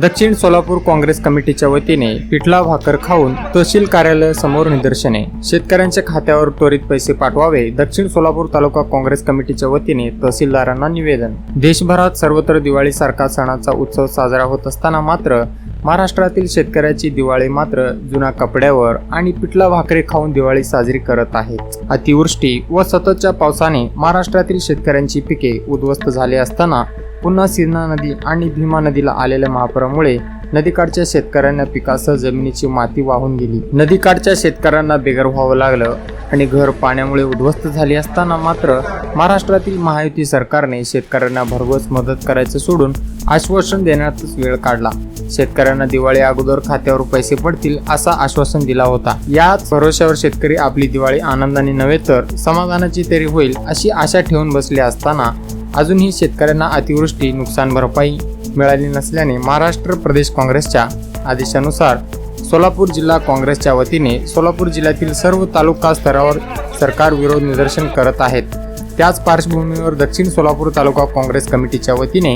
दक्षिण सोलापूर काँग्रेस कमिटीच्या वतीने पिठला भाकर खाऊन तहसील कार्यालयासमोर निदर्शने. शेतकऱ्यांच्या खात्यावर त्वरित पैसे पाठवावे दक्षिण सोलापूर तालुका काँग्रेस कमिटीच्या वतीने तहसीलदारांना निवेदन. देशभरात सर्वत्र दिवाळीसारखा सणाचा उत्सव साजरा होत असताना मात्र महाराष्ट्रातील शेतकऱ्याची दिवाळी मात्र जुन्या कपड्यावर आणि पिठला भाकरी खाऊन दिवाळी साजरी करत आहेत. अतिवृष्टी व सततच्या पावसाने महाराष्ट्रातील शेतकऱ्यांची पिके उद्ध्वस्त झाली असताना पुन्हा सिन्हा नदी आणि भीमा नदीला आलेल्या महापुरामुळे नदीकाठच्या शेतकऱ्यांना पिकासह जमिनीची माती वाहून गेली. नदीकाठच्या शेतकऱ्यांना बेघर व्हावं लागलं आणि घर पाण्यामुळे उद्ध्वस्त झाली असताना मात्र महाराष्ट्रातील महायुती सरकारने शेतकऱ्यांना भरघोस मदत करायचं सोडून आश्वासन देण्यातच वेळ काढला. शेतकऱ्यांना दिवाळी अगोदर खात्यावर पैसे पडतील असा आश्वासन दिला होता. याच भरोश्यावर शेतकरी आपली दिवाळी आनंदाने नव्हे तर समाधानाची तरी होईल अशी आशा ठेवून बसले असताना अजूनही शेतकऱ्यांना अतिवृष्टी नुकसान भरपाई मिळाली नसल्याने महाराष्ट्र प्रदेश काँग्रेसच्या आदेशानुसार सोलापूर जिल्हा काँग्रेसच्या वतीने सोलापूर जिल्ह्यातील सर्व तालुका स्तरावर सरकार विरोध निदर्शन करत आहेत. त्याच पार्श्वभूमीवर दक्षिण सोलापूर तालुका काँग्रेस कमिटीच्या वतीने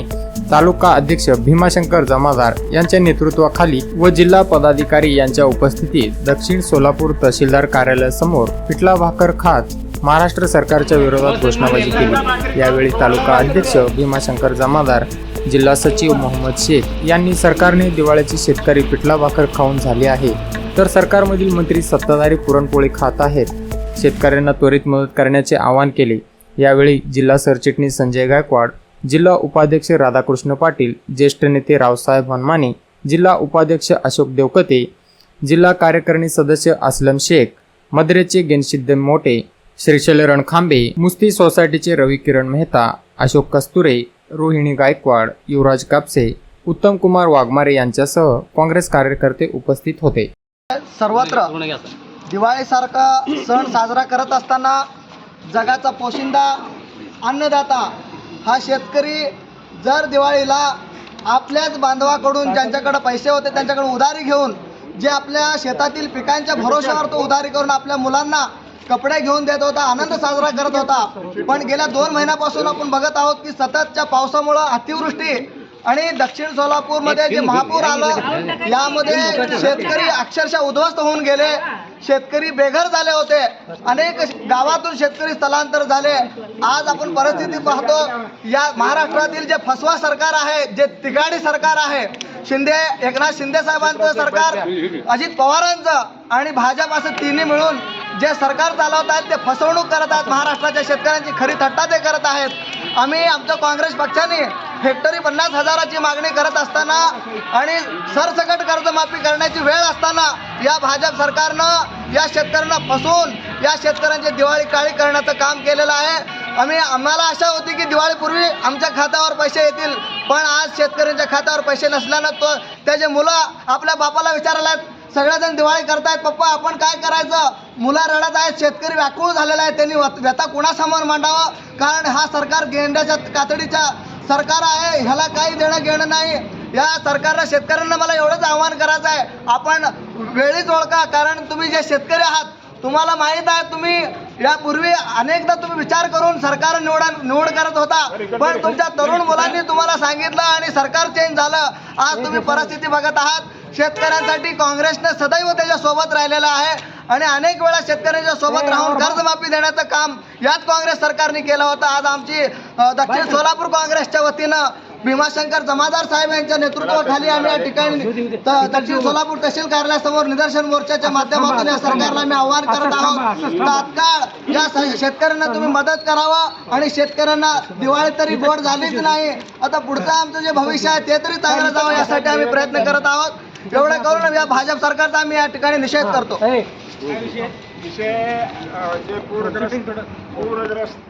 तालुका अध्यक्ष भीमाशंकर जमादार यांच्या नेतृत्वाखाली व जिल्हा पदाधिकारी यांच्या उपस्थितीत दक्षिण सोलापूर तहसीलदार कार्यालयासमोर पिठला भाकर खात महाराष्ट्र सरकारच्या विरोधात घोषणाबाजी केली. यावेळी तालुका अध्यक्ष भीमाशंकर जमादार जिल्हा सचिव मोहम्मद शेख यांनी सरकारने दिवाळीची शेतकरी पिठला भाकर खाऊन झाली आहे. तर सरकारमधील मंत्री सत्ताधारी पुरणपोळी खात आहेत. शेतकऱ्यांना त्वरित मदत करण्याचे आवाहन केले. यावेळी जिल्हा सरचिटणीस संजय गायकवाड जिल्हा उपाध्यक्ष राधाकृष्ण पाटील ज्येष्ठ नेते रावसाहेब हनमाने जिल्हा उपाध्यक्ष अशोक देवकते जिल्हा कार्यकारिणी सदस्य असलम शेख मद्रेचे गेनसिद्ध मोटे श्रीशैल रणखांबे मुस्ती सोसायटीचे रवी किरण मेहता अशोक कस्तुरे रोहिणी गायकवाड युवराज कापसे उत्तम कुमार वाघमारे यांच्यासह काँग्रेस कार्यकर्ते उपस्थित होते. सर्वत्र दिवाळीसारखा सण साजरा करत असताना जगाचा पोशिंदा अन्नदाता हा शेतकरी जर दिवाळीला आपल्याच बांधवाकडून ज्यांच्याकडे पैसे होते त्यांच्याकडे उधारी घेऊन जे आपल्या शेतातील पिकांच्या भरोश्यावर तो उधारी करून आपल्या मुलांना कपडे घेऊन देत होता आनंद साजरा करत होता. पण गेल्या दोन महिन्यापासून आपण बघत आहोत की सततच्या पावसामुळं अतिवृष्टी आणि दक्षिण सोलापूरमध्ये जे महापूर आलं यामध्ये शेतकरी अक्षरशः उद्ध्वस्त होऊन गेले. शेतकरी बेघर झाले होते. अनेक गावातून शेतकरी स्थलांतर झाले. आज आपण परिस्थिती पाहतो या महाराष्ट्रातील जे फसवा सरकार आहे जे तिगाडी सरकार आहे शिंदे एकनाथ शिंदे साहेबांचं सरकार अजित पवारांचं आणि भाजप असं तिन्ही मिळून जे सरकार चालवत आहेत ते फसवणूक करत आहेत महाराष्ट्राच्या शेतकऱ्यांची खरी थट्टा ते करत आहेत. आम्ही आमच्या काँग्रेस पक्षाने हेक्टरी पन्नास हजाराची मागणी करत असताना आणि सरसकट कर्जमाफी करण्याची वेळ असताना या भाजप सरकारनं या शेतकऱ्यांना फसवून या शेतकऱ्यांची दिवाळी काळी करण्याचं काम केलेलं आहे. आम्ही आम्हाला आशा होती की दिवाळीपूर्वी आमच्या खात्यावर पैसे येतील पण आज शेतकऱ्यांच्या खात्यावर पैसे नसल्यानं तो त्याचे मुलं आपल्या बापाला विचारायला आहेत, सगळेजण दिवाळी करतायत पप्पा आपण काय करायचं? मुलं रडत आहेत शेतकरी व्याकुळ झालेला आहे त्यांनी व्यथा कुणासमोर मांडावा? कारण हा सरकार गेंड्याच्या कातडीच्या सरकार आहे ह्याला काही देणं घेणं नाही. या सरकारला शेतकऱ्यांना मला एवढंच आव्हान करायचं आहे. आपण वेळीच ओळखा कारण तुम्ही जे शेतकरी आहात तुम्हाला माहीत आहे तुम्ही यापूर्वी अनेकदा तुम्ही विचार करून सरकार निवडा निवड करत होता. पण तुमच्या तरुण मुलांनी तुम्हाला सांगितलं आणि सरकार चेंज झालं. आज तुम्ही परिस्थिती बघत आहात. शेतकऱ्यांसाठी काँग्रेसने सदैव त्याच्या सोबत राहिलेलं आहे. आणि अनेक वेळा शेतकऱ्यांच्या सोबत राहून कर्जमाफी देण्याचं काम याच काँग्रेस सरकारने केलं होतं. आज आमची दक्षिण सोलापूर काँग्रेसच्या वतीनं भीमाशंकर जमादार साहेब यांच्या नेतृत्वाखाली आम्ही या ठिकाणी दक्षिण सोलापूर तहसील कार्यालयासमोर निदर्शन मोर्चाच्या माध्यमातून या सरकारला आम्ही आव्हान करत आहोत. तात्काळ या शेतकऱ्यांना तुम्ही मदत करावं आणि शेतकऱ्यांना दिवाळी तरी गोड झालीच नाही. आता पुढचं आमचं जे भविष्य आहे ते तरी चांगलं जावं यासाठी आम्ही प्रयत्न करत आहोत. एवढं करून या भाजप सरकारचा आम्ही या ठिकाणी निषेध करतो. विषय जे पूरग्रस्त पूरग्रस्त